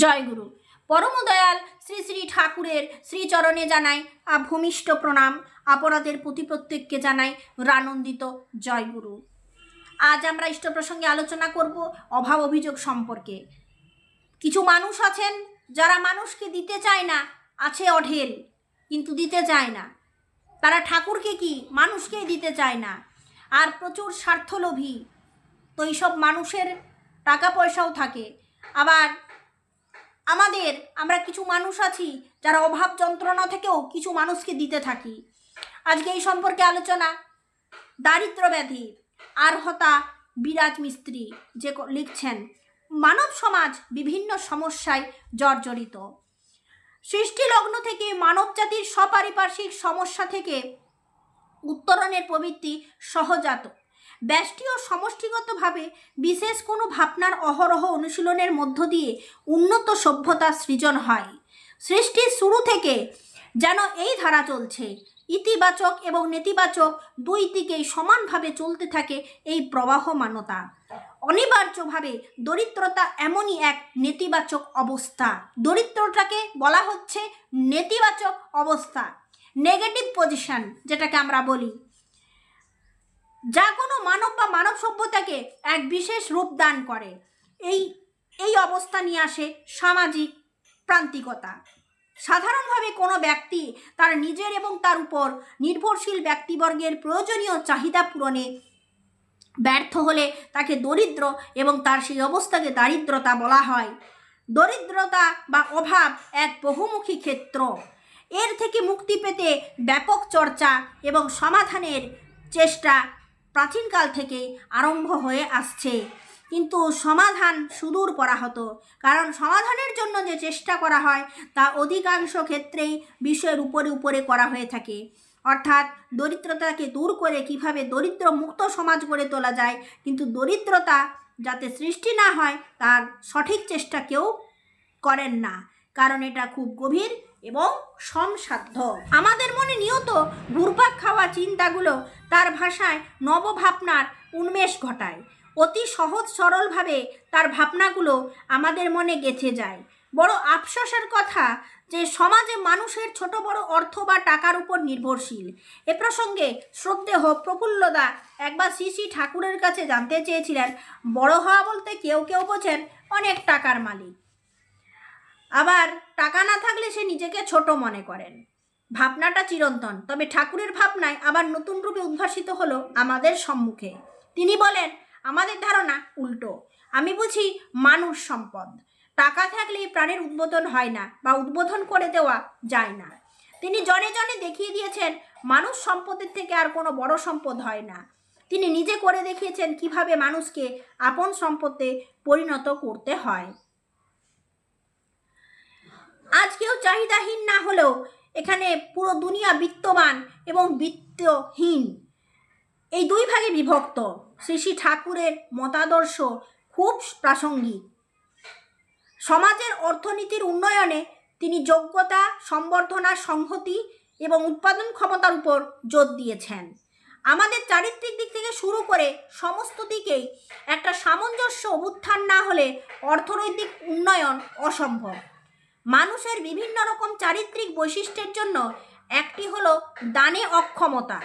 জয়গুরু। পরমদয়াল শ্রী শ্রী ঠাকুরের শ্রীচরণে জানাই ভূমিষ্ঠ প্রণাম। অপরাধের প্রতি প্রত্যেককে জানাই রানন্দিত জয়গুরু। আজ আমরা ইষ্ট প্রসঙ্গে আলোচনা করব অভাব অভিযোগ সম্পর্কে। কিছু মানুষ আছেন যারা মানুষকে দিতে চায় না, আছে অঢেল, কিন্তু দিতে চায় না। তারা ঠাকুরকে কি মানুষকেই দিতে চায় না? আর প্রচুর স্বার্থলোভী, তো এইসব মানুষের টাকা পয়সাও থাকে। আবার আমাদের, আমরা কিছু মানুষ আছি যারা অভাব যন্ত্রণা থেকেও কিছু মানুষকে দিতে থাকি। আজকে এই সম্পর্কে আলোচনা, দারিদ্র ব্যাধি, আর্হতা, বিরাজ মিস্ত্রি যে লিখছেন, মানব সমাজ বিভিন্ন সমস্যায় জর্জরিত। সৃষ্টি লগ্ন থেকে মানব জাতির সপারিপার্শ্বিক সমস্যা থেকে উত্তরণের প্রবৃত্তি সহজাত। ব্যষ্টি ও সমষ্টিগতভাবে বিশেষ কোনো ভাবনার অহরহ অনুশীলনের মধ্য দিয়ে উন্নত সভ্যতা সৃজন হয়। সৃষ্টির শুরু থেকে যেন এই ধারা চলছে। ইতিবাচক এবং নেতিবাচক দুই দিকেই সমানভাবে চলতে থাকে এই প্রবাহমানতা। অনিবার্যভাবে দরিদ্রতা এমনই এক নেতিবাচক অবস্থা। দরিদ্রটাকে বলা হচ্ছে নেতিবাচক অবস্থা। নেগেটিভ পজিশন, যেটাকে আমরা বলি। যা কোনো মানব বা মানব সভ্যতাকে এক বিশেষ রূপ দান করে। এই এই অবস্থা নিয়ে আসে সামাজিক প্রান্তিকতা। সাধারণভাবে কোনো ব্যক্তি তার নিজের এবং তার উপর নির্ভরশীল ব্যক্তিবর্গের প্রয়োজনীয় চাহিদা পূরণে ব্যর্থ হলে তাকে দরিদ্র এবং তার সেই অবস্থাকে দারিদ্রতা বলা হয়। দরিদ্রতা বা অভাব এক বহুমুখী ক্ষেত্র। এর থেকে মুক্তি পেতে ব্যাপক চর্চা এবং সমাধানের চেষ্টা প্রাচীনকাল থেকে আরম্ভ হয়ে আসছে। কিন্তু সমাধান সুদূর করা হতো, কারণ সমাধানের জন্য যে চেষ্টা করা হয়, তা অধিকাংশ ক্ষেত্রেই বিষয়ের উপরে উপরে করা হয়ে থাকে। অর্থাৎ দরিদ্রতাকে দূর করে কীভাবে দরিদ্র মুক্ত সমাজ গড়ে তোলা যায়, কিন্তু দরিদ্রতা যাতে সৃষ্টি না হয়, তার সঠিক চেষ্টা কেউ করেন না, কারণ এটা খুব গভীর এবং সমসাধ্য। আমাদের মনে নিয়ত ঘুরপাক খাওয়া চিন্তাগুলো তার ভাষায় নবভাবনার উন্মেষ ঘটায়। অতি সহজ সরলভাবে তার ভাবনাগুলো আমাদের মনে গেঁথে যায়। বড় আফসোসের কথা যে সমাজে মানুষের ছোট বড় অর্থ বা টাকার উপর নির্ভরশীল। এ প্রসঙ্গে শ্রদ্ধেহ প্রফুল্লদা একবার শ্রী শ্রী ঠাকুরের কাছে জানতে চেয়েছিলেন, বড় হওয়া বলতে কেউ কেউ বোঝেন অনেক টাকার মালিক। আবার টাকা না থাকলে সে নিজেকে ছোট মনে করেন। ভাবনাটা চিরন্তন, তবে ঠাকুরের ভাবনায় আবার নতুন রূপে উদ্ভাসিত হলো আমাদের সম্মুখে। তিনি বলেন, আমাদের ধারণা উল্টো। আমি বুঝি মানুষ সম্পদ। টাকা থাকলেই প্রাণের উদ্বোধন হয় না বা উদ্বোধন করে দেওয়া যায় না। তিনি জনে জনে দেখিয়ে দিয়েছেন, মানুষ সম্পদের থেকে আর কোনো বড় সম্পদ হয় না। তিনি নিজে করে দেখিয়েছেন কীভাবে মানুষকে আপন সম্পদে পরিণত করতে হয়। আজ কেউ চাহিদাহীন না হলেও এখানে পুরো দুনিয়া বিত্তবান এবং বিত্তহীন। এই দুই ভাগে বিভক্ত। শ্রী শ্রী ঠাকুরের মতাদর্শ খুব প্রাসঙ্গিক। সমাজের অর্থনীতির উন্নয়নে তিনি যোগ্যতা, সম্বর্ধনা, সংহতি এবং উৎপাদন ক্ষমতার উপর জোর দিয়েছেন। আমাদের চারিত্রিক দিক থেকে শুরু করে সমস্ত দিকেই একটা সামঞ্জস্য অভ্যুত্থান না হলে অর্থনৈতিক উন্নয়ন অসম্ভব। মানুষের বিভিন্ন রকম চারিত্রিক বৈশিষ্ট্যের জন্য একটি হলো দানে অক্ষমতা।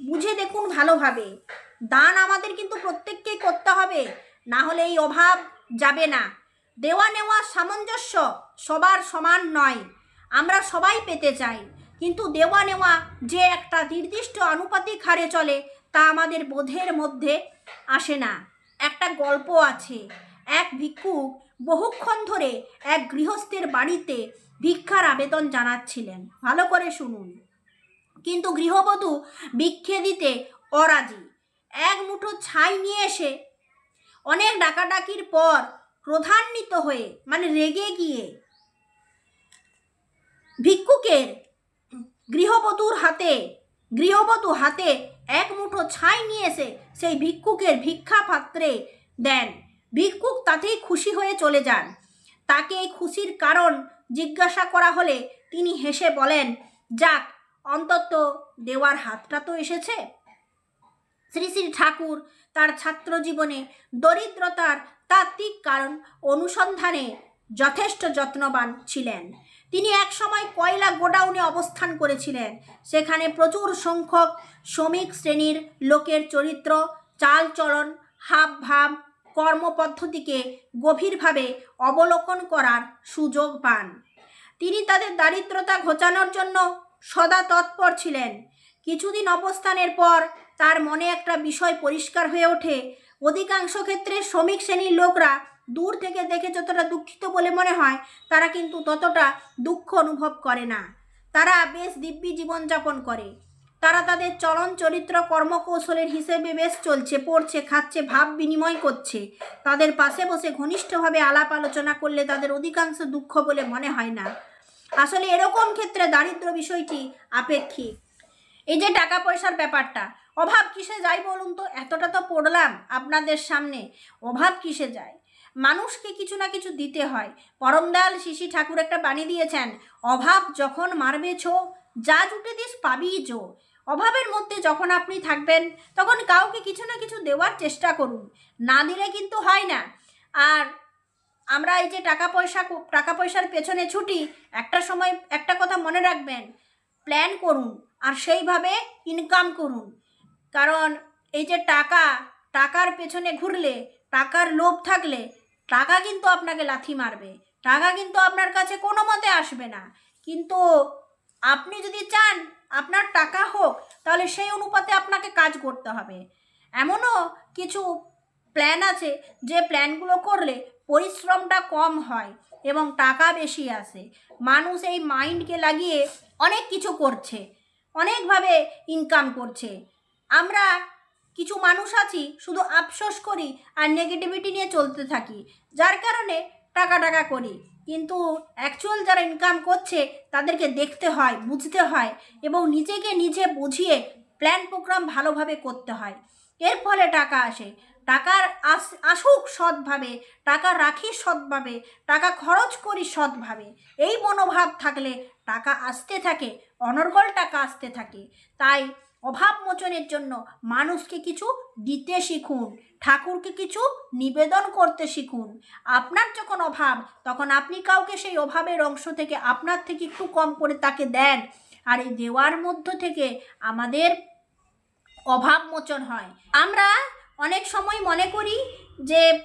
বুঝে দেখুন ভালোভাবে। দান আমাদের কিন্তু প্রত্যেককেই করতে হবে, না হলে এই অভাব যাবে না। দেওয়া নেওয়া সামঞ্জস্য সবার সমান নয়, আমরা সবাই পেতে চাই। কিন্তু দেওয়া নেওয়া যে একটা নির্দিষ্ট আনুপাতিক হারে চলে, তা আমাদের বোধের মধ্যে আসে না। একটা গল্প আছে, এক ভিক্ষুক বহুক্ষণ ধরে এক গৃহস্থের বাড়িতে ভিক্ষার আবেদন জানাচ্ছিলেন। ভালো করে শুনুন। কিন্তু গৃহবধূ ভিক্ষে দিতে অরাজি। এক মুঠো ছাই নিয়ে এসে অনেক ডাকাডাকির পর ক্রোধান্বিত হয়ে মানে রেগে গিয়ে ভিক্ষুকের গৃহবধূর হাতে, গৃহবধূ হাতে এক মুঠো ছাই নিয়ে এসে সেই ভিক্ষুকের ভিক্ষা পাত্রে দেন। তাতেই খুশি হয়ে চলে যান। তাকে এই খুশির কারণ জিজ্ঞাসা করা হলে তিনি হেসে বলেন, যাক, অন্তত দেওয়ার হাতটা তো এসেছে। শ্রী শ্রী ঠাকুর তার ছাত্র জীবনে দরিদ্রতার তাত্ত্বিক কারণ অনুসন্ধানে যথেষ্ট যত্নবান ছিলেন। তিনি একসময় কয়লা গোডাউনে অবস্থান করেছিলেন। সেখানে প্রচুর সংখ্যক শ্রমিক শ্রেণির লোকের চরিত্র, চালচলন হাব ভাব কর্মপদ্ধতিকে গভীরভাবে অবলোকন করার সুযোগ পান। তিনি তাদের দারিদ্রতা ঘোচানোর জন্য সদা তৎপর ছিলেন। কিছুদিন অবস্থানের পর তার মনে একটা বিষয় পরিষ্কার হয়ে ওঠে। অধিকাংশ ক্ষেত্রে শ্রমিক শ্রেণির লোকরা দূর থেকে দেখে যতটা দুঃখিত বলে মনে হয়, তারা কিন্তু ততটা দুঃখ অনুভব করে না। তারা বেশ দিব্যি জীবনযাপন করে। তারা তাদের চলন চরিত্র কর্মকৌশলের হিসেবে বেশ চলছে, পড়ছে, খাচ্ছে, ভাব বিনিময় করছে। তাদের পাশে বসে ঘনিষ্ঠভাবে আলাপ আলোচনা করলে তাদের অধিকাংশ দুঃখ বলে মনে হয় না। আসলে এরকম ক্ষেত্রে দারিদ্র বিষয়টি আপেক্ষিক। এই যে টাকা পয়সার ব্যাপারটা, অভাব কিসে যায় বলুন তো? এতটা তো পড়লাম আপনাদের সামনে, অভাব কিসে যায়? মানুষকে কিছু না কিছু দিতে হয়। পরমদয়াল শিশি ঠাকুর একটা বাণী দিয়েছেন, অভাব যখন মারবে ছো, যা জুটে দিস পাবি জো। অভাবের মধ্যে যখন আপনি থাকবেন, তখন কাউকে কিছু না কিছু দেওয়ার চেষ্টা করুন। না দিলে কিন্তু হয় না। আর আমরা এই যে টাকা পয়সা টাকা পয়সার পেছনে ছুটি, একটা সময় একটা কথা মনে রাখবেন প্ল্যান করুন আর সেইভাবে ইনকাম করুন। কারণ এই যে টাকা, টাকার পেছনে ঘুরলে, টাকার লোভ থাকলে, টাকা কিন্তু আপনাকে লাথি মারবে। টাকা কিন্তু আপনার কাছে কোনো মতে আসবে না। কিন্তু আপনি যদি চান আপনার টাকা হোক, তাহলে সেই অনুপাতে আপনাকে কাজ করতে হবে। এমনও কিছু প্ল্যান আছে, যে প্ল্যানগুলো করলে পরিশ্রমটা কম হয় এবং টাকা বেশি আসে। মানুষ এই মাইন্ডকে লাগিয়ে অনেক কিছু করছে, অনেকভাবে ইনকাম করছে। আমরা কিছু মানুষ আছি, শুধু আফসোস করি আর নেগেটিভিটি নিয়ে চলতে থাকি, যার কারণে টাকা টাকা করি। কিন্তু অ্যাকচুয়াল যারা ইনকাম করছে, তাদেরকে দেখতে হয়, বুঝতে হয় এবং নিজেকে নিজে বুঝিয়ে প্ল্যান প্রোগ্রাম ভালোভাবে করতে হয়। এর ফলে টাকা আসে। টাকার আস, আসুক সৎভাবে, টাকা রাখি সৎভাবে, টাকা খরচ করি সৎভাবে। এই মনোভাব থাকলে টাকা আসতে থাকে, অনর্গল টাকা আসতে থাকে। তাই অভাব মোচনের জন্য মানুষকে কিছু দিতে শিখুন, ঠাকুরকে কিছু নিবেদন করতে শিখুন। আপনার যখন অভাব, তখন আপনি কাউকে সেই অভাবের অংশ থেকে, আপনার থেকে একটু কম করে তাকে দেন। আর এই দেওয়ার মধ্য থেকে আমাদের অভাব মোচন হয়। আমরা অনেক সময় মনে করি যে,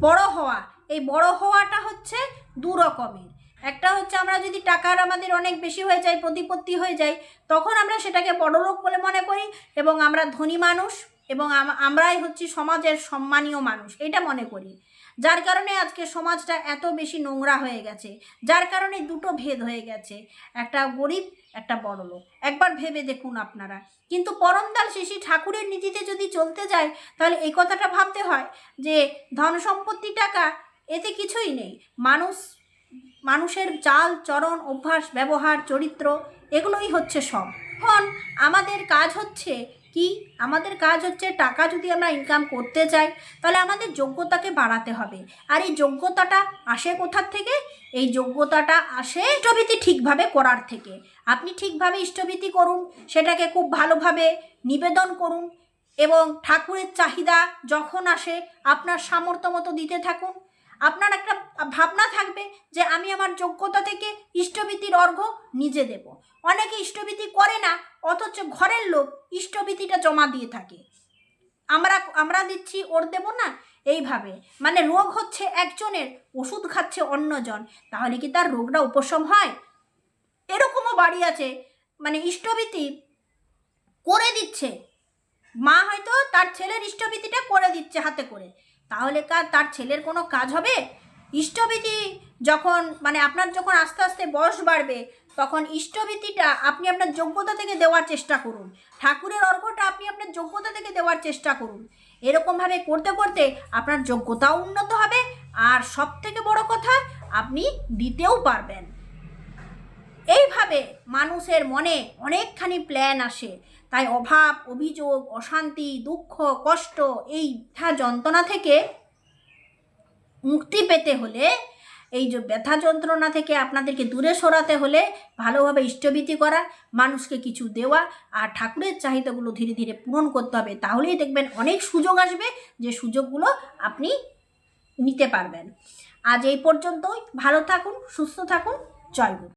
বড় হওয়া, এই বড় হওয়াটা হচ্ছে দু রকমের। একটা হচ্ছে আমরা যদি টাকার আমাদের অনেক বেশি হয়ে যায়, প্রতিপত্তি হয়ে যায়, তখন আমরা সেটাকে বড়লোক বলে মনে করি এবং আমরা ধনী মানুষ এবং আমরাই হচ্ছি সমাজের সম্মানীয় মানুষ এটা মনে করি। যার কারণে আজকে সমাজটা এত বেশি নোংরা হয়ে গেছে, যার কারণে দুটো ভেদ হয়ে গেছে, একটা গরিব, একটা বড়লোক। একবার ভেবে দেখুন আপনারা। কিন্তু পরমদাল শিশি ঠাকুরের নীতিতে যদি চলতে যায়, তাহলে এই কথাটা ভাবতে হয় যে ধন সম্পত্তি টাকা এতে কিছুই নেই। মানুষ মানুষের চাল, চরণ, অভ্যাস, ব্যবহার, চরিত্র, এগুলোই হচ্ছে সব। এখন আমাদের কাজ হচ্ছে কি? আমাদের কাজ হচ্ছে টাকা যদি আমরা ইনকাম করতে চাই, তাহলে আমাদের যোগ্যতাকে বাড়াতে হবে। আর এই যোগ্যতাটা আসে কোথার থেকে? এই যোগ্যতাটা আসে ইষ্টভীতি ঠিকভাবে করার থেকে। আপনি ঠিকভাবে ইষ্টভীতি করুন, সেটাকে খুব ভালোভাবে নিবেদন করুন এবং ঠাকুরের চাহিদা যখন আসে, আপনার সামর্থ্য মতো দিতে থাকুন। আপনার একটা ভাবনা থাকবে যে আমি আমার যোগ্যতা থেকে ইষ্টবীতির অর্ঘ্য নিজে দেব। অনেকে ইষ্টবীতি করে না, অথচ ঘরের লোক ইষ্টবীতিটা জমা দিয়ে থাকে। আমরা আমরা দিচ্ছি, ওর দেব না? এইভাবে। মানে রোগ হচ্ছে একজনের, ওষুধ খাচ্ছে অন্যজন। তাহলে কি তার রোগটা উপশম হয়? এরকমও বাড়ি আছে। মানে ইষ্টবীতি করে দিচ্ছে। মা হয়তো তার ছেলের ইষ্টবীতিটা করে দিচ্ছে হাতে করে। তাহলে কার তার ছেলের কোনো কাজ হবে? ইষ্টভীতি যখন মানে আপনার যখন আস্তে আস্তে বয়স বাড়বে, তখন ইষ্টভীতিটা আপনি আপনার যোগ্যতা থেকে দেওয়ার চেষ্টা করুন। ঠাকুরের অর্ঘ্যটা আপনি আপনার যোগ্যতা থেকে দেওয়ার চেষ্টা করুন। এরকমভাবে করতে করতে আপনার যোগ্যতাও উন্নত হবে, আর সব থেকে বড় কথা, আপনি দিতেও পারবেন। এইভাবে মানুষের মনে অনেকখানি প্ল্যান আসে। তাই অভাব, অভিযোগ, অশান্তি, দুঃখ, কষ্ট এই ব্যথা যন্ত্রণা থেকে মুক্তি পেতে হলে, এই যে ব্যথা যন্ত্রণা থেকে আপনাদেরকে দূরে সরাতে হলে ভালোভাবে ইষ্টভীতি করা, মানুষকে কিছু দেওয়া আর ঠাকুরের চাহিদাগুলো ধীরে ধীরে পূরণ করতে হবে। তাহলেই দেখবেন অনেক সুযোগ আসবে যে সুযোগগুলো আপনি নিতে পারবেন। আজ এই পর্যন্তই। ভালো থাকুন, সুস্থ থাকুন। জয় গুরু।